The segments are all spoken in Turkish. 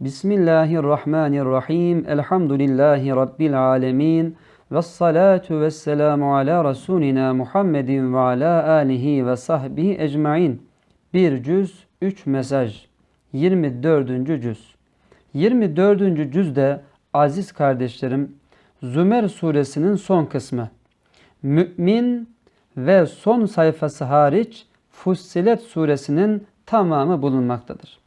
Bismillahirrahmanirrahim. Elhamdülillahi Rabbil alemin. Ve salatu ve selamu ala Resulina Muhammedin ve ala alihi ve sahbihi ecmain. Bir cüz, üç mesaj. 24. cüz. 24. cüzde aziz kardeşlerim Zümer suresinin son kısmı. Mümin ve son sayfası hariç Fussilet suresinin tamamı bulunmaktadır.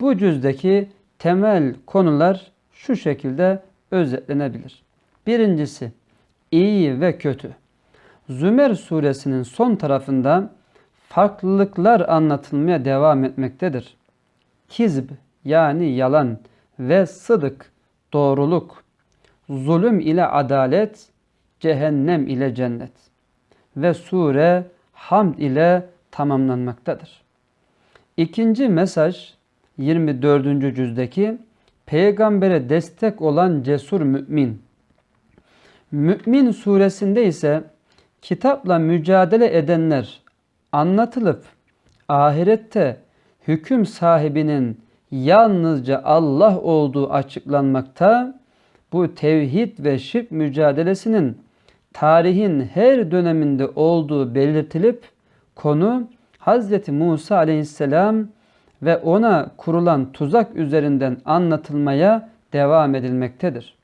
Bu cüzdeki temel konular şu şekilde özetlenebilir. Birincisi iyi ve kötü. Zümer suresinin son tarafında farklılıklar anlatılmaya devam etmektedir. Kizb yani yalan ve sıdık doğruluk, zulüm ile adalet, cehennem ile cennet ve sure hamd ile tamamlanmaktadır. İkinci mesaj 24. cüzdeki peygambere destek olan cesur mümin. Mümin suresinde ise kitapla mücadele edenler anlatılıp ahirette hüküm sahibinin yalnızca Allah olduğu açıklanmakta. Bu tevhid ve şirk mücadelesinin tarihin her döneminde olduğu belirtilip konu Hz. Musa aleyhisselam ve ona kurulan tuzak üzerinden anlatılmaya devam edilmektedir.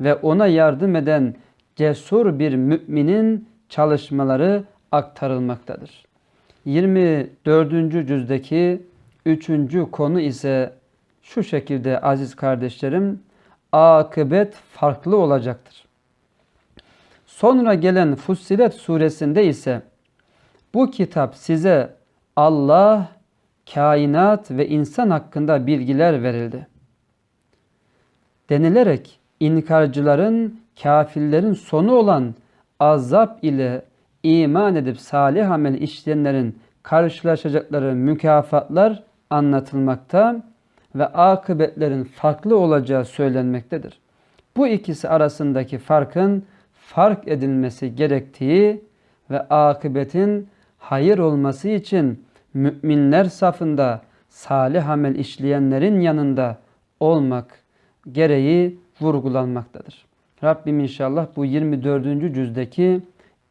Ve ona yardım eden cesur bir müminin çalışmaları aktarılmaktadır. 24. cüzdeki 3. konu ise şu şekilde aziz kardeşlerim, akıbet farklı olacaktır. Sonra gelen Fussilet suresinde ise bu kitap size Allah, kainat ve insan hakkında bilgiler verildi. Denilerek inkarcıların, kafirlerin sonu olan azap ile iman edip salih amel işleyenlerin karşılaşacakları mükafatlar anlatılmakta ve akıbetlerin farklı olacağı söylenmektedir. Bu ikisi arasındaki farkın fark edilmesi gerektiği ve akıbetin hayır olması için müminler safında salih amel işleyenlerin yanında olmak gereği vurgulanmaktadır. Rabbim inşallah bu 24. cüzdeki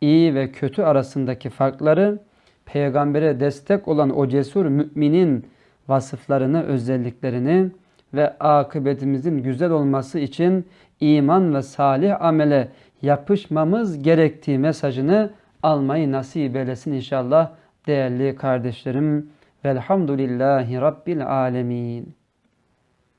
iyi ve kötü arasındaki farkları peygambere destek olan o cesur müminin vasıflarını, özelliklerini ve akıbetimizin güzel olması için iman ve salih amele yapışmamız gerektiği mesajını almayı nasip eylesin inşallah değerli kardeşlerim. Velhamdülillahi Rabbil Alemin.